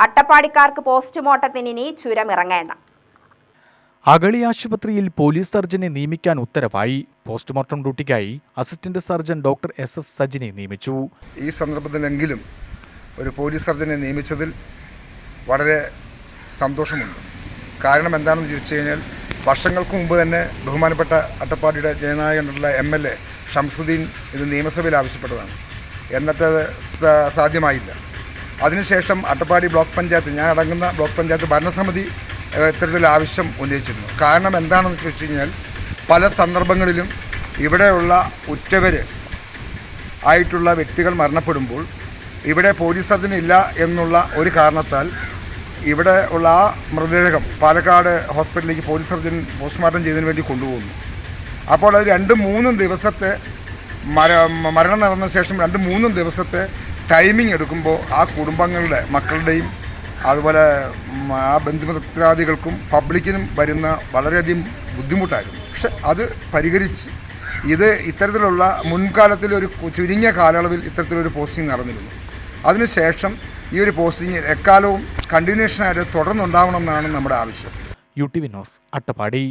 അട്ടപ്പാടിക്കാർക്ക് പോസ്റ്റ്മോർട്ടത്തിന് ഇനി ചുരമിറങ്ങേണ്ട. അഗളി ആശുപത്രിയിൽ പോലീസ് സർജനെ നിയമിക്കാൻ ഉത്തരവായി. Postmortem ഡ്യൂട്ടിക്കായി assistant surgeon doctor S S സജിനെ നിയമിച്ചു. ഈ സന്ദർഭത്തിലെങ്കിലും ഒരു പോലീസ് സർജനെ നിയമിച്ചതിൽ വളരെ സന്തോഷമുണ്ട്. കാരണം എന്താണെന്ന് ചോദിച്ചു കഴിഞ്ഞാൽ വർഷങ്ങൾക്ക് മുമ്പ് തന്നെ ബഹുമാനപ്പെട്ട അട്ടപ്പാടിയുടെ ജനനായകനുള്ള എം എൽ എ ഷംസുദ്ദീൻ ഇത് നിയമസഭയിൽ ആവശ്യപ്പെട്ടതാണ്. എന്നിട്ടത് സ- സാധ്യമായില്ല. അതിനുശേഷം അട്ടപ്പാടി ബ്ലോക്ക് പഞ്ചായത്ത് ഞാൻ അടങ്ങുന്ന ബ്ലോക്ക് പഞ്ചായത്ത് ഭരണസമിതി ഇത്തരത്തിൽ ആവശ്യം ഉന്നയിച്ചിരുന്നു. കാരണം എന്താണെന്ന് ചോദിച്ചു കഴിഞ്ഞാൽ പല സന്ദർഭങ്ങളിലും ഇവിടെയുള്ള ഉറ്റവർ ആയിട്ടുള്ള വ്യക്തികൾ മരണപ്പെടുമ്പോൾ ഇവിടെ പോലീസ് സർജൻ ഇല്ല എന്നുള്ള ഒരു കാരണത്താൽ ഇവിടെ ഉള്ള ആ മൃതദേഹം പാലക്കാട് ഹോസ്പിറ്റലിലേക്ക് പോലീസ് സർജൻ പോസ്റ്റ്മോർട്ടം ചെയ്തതിന് വേണ്ടി കൊണ്ടുപോകുന്നു. അപ്പോൾ അത് രണ്ടും മൂന്നും ദിവസത്തെ മര മരണം നടന്ന ശേഷം രണ്ട് മൂന്നും ദിവസത്തെ ടൈമിംഗ് എടുക്കുമ്പോൾ ആ കുടുംബങ്ങളുടെ മക്കളുടെയും അതുപോലെ ആ ബന്ധുമിത്രാദികൾക്കും പബ്ലിക്കിനും വരുന്ന വളരെയധികം ബുദ്ധിമുട്ടായിരുന്നു. പക്ഷെ അത് പരിഹരിച്ച് ഇത് ഇത്തരത്തിലുള്ള മുൻകാലത്തിൽ ഒരു ചുരുങ്ങിയ കാലയളവിൽ ഇത്തരത്തിലൊരു പോസ്റ്റിംഗ് നടന്നിരുന്നു. അതിനുശേഷം ഈ ഒരു പോസ്റ്റിംഗ് എക്കാലവും കണ്ടിന്യൂഷനായിട്ട് തുടർന്നുണ്ടാവണമെന്നാണ് നമ്മുടെ ആവശ്യം. യു ടി വിനോസ് അട്ടപ്പാടി.